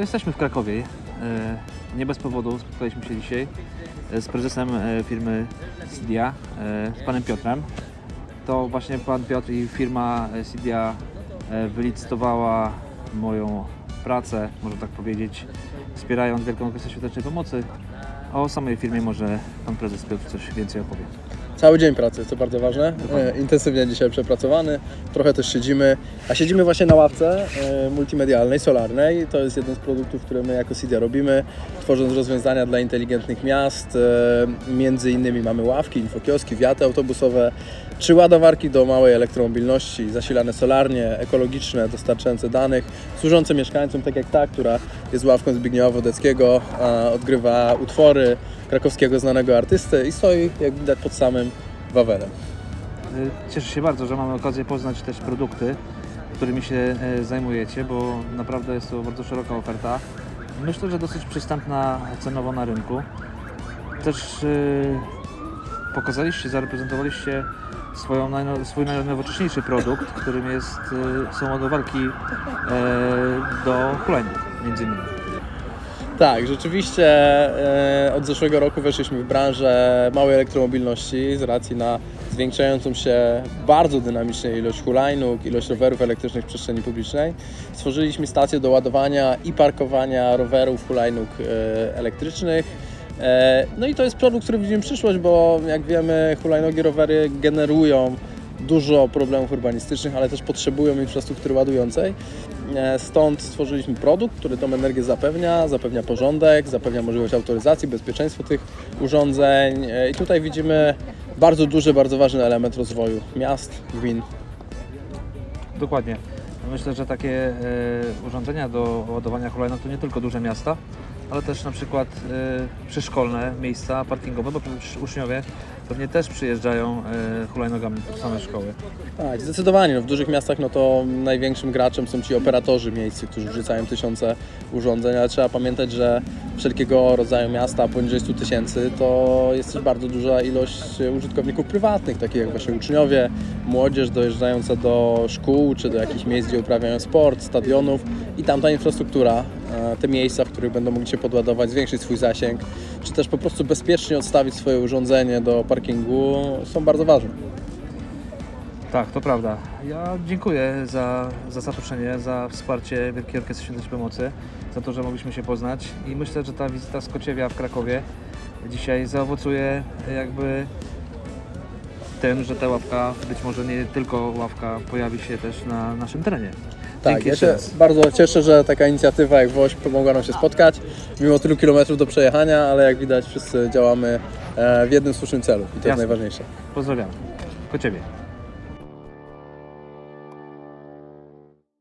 jesteśmy w Krakowie. E, Nie bez powodu spotkaliśmy się dzisiaj e, z prezesem e, firmy Sidia, e, z panem Piotrem. To właśnie pan Piotr i firma e, wylicytowała moją pracę, można tak powiedzieć, wspierając Wielką Orkiestrę Świątecznej Pomocy. O samej firmie może pan prezes Piotr coś więcej opowie. Cały dzień pracy, co bardzo ważne. E, intensywnie dzisiaj przepracowany, trochę też siedzimy, a siedzimy właśnie na ławce e, multimedialnej, solarnej. To jest jeden z produktów, które my jako Cydia robimy, tworząc rozwiązania dla inteligentnych miast. E, między innymi mamy ławki, infokioski, wiaty autobusowe, czy ładowarki do małej elektromobilności, zasilane solarnie, ekologiczne, dostarczające danych, służące mieszkańcom, tak jak ta, która jest ławką Zbigniewa Wodeckiego, odgrywa utwory krakowskiego znanego artysty i stoi, jak widać, pod samym Wawelem. E, Cieszę się bardzo, że mamy okazję poznać też produkty, którymi się e, zajmujecie, bo naprawdę jest to bardzo szeroka oferta. Myślę, że dosyć przystępna cenowo na rynku. Też e, pokazaliście, zareprezentowaliście swoją, swój najnowocześniejszy produkt, którym jest, są ładowarki do hulajnóg między innymi. Tak, rzeczywiście e, od zeszłego roku weszliśmy w branżę małej elektromobilności z racji na zwiększającą się bardzo dynamicznie ilość hulajnóg, ilość rowerów elektrycznych w przestrzeni publicznej. Stworzyliśmy stację do ładowania i parkowania rowerów, hulajnóg e, elektrycznych. E, no i to jest produkt, który widzimy przyszłość, bo jak wiemy hulajnogi, rowery generują dużo problemów urbanistycznych, ale też potrzebują infrastruktury ładującej. E, Stąd stworzyliśmy produkt, który tą energię zapewnia, zapewnia porządek, zapewnia możliwość autoryzacji, bezpieczeństwo tych urządzeń. E, I tutaj widzimy bardzo duży, bardzo ważny element rozwoju miast, gmin. Dokładnie. Myślę, że takie e, urządzenia do ładowania hulajnóg to nie tylko duże miasta, ale też na przykład przyszkolne miejsca parkingowe, bo uczniowie pewnie też przyjeżdżają e, hulajnogami do same szkoły. Tak, zdecydowanie. No, w dużych miastach no to największym graczem są ci operatorzy miejscy, którzy wrzucają tysiące urządzeń, ale trzeba pamiętać, że wszelkiego rodzaju miasta poniżej 100 tysięcy to jest też bardzo duża ilość użytkowników prywatnych, takich jak właśnie uczniowie, młodzież dojeżdżająca do szkół czy do jakichś miejsc, gdzie uprawiają sport, stadionów i tam ta infrastruktura, te miejsca, w których będą mogli się podładować, zwiększyć swój zasięg, czy też po prostu bezpiecznie odstawić swoje urządzenie do parkingu są bardzo ważne. Tak, to prawda. Ja dziękuję za, za zaproszenie, za wsparcie Wielkiej Orkiestry Świątecznej Pomocy, za to, że mogliśmy się poznać i myślę, że ta wizyta z Kociewia w Krakowie dzisiaj zaowocuje jakby tym, że ta ławka, być może nie tylko ławka, pojawi się też na naszym terenie. Tak, ja się bardzo cieszę, że taka inicjatywa jak WOŚP pomogła nam się spotkać, mimo tylu kilometrów do przejechania, ale jak widać wszyscy działamy e, w jednym słusznym celu i to jest Jasne. najważniejsze. Pozdrawiam. Kociebie.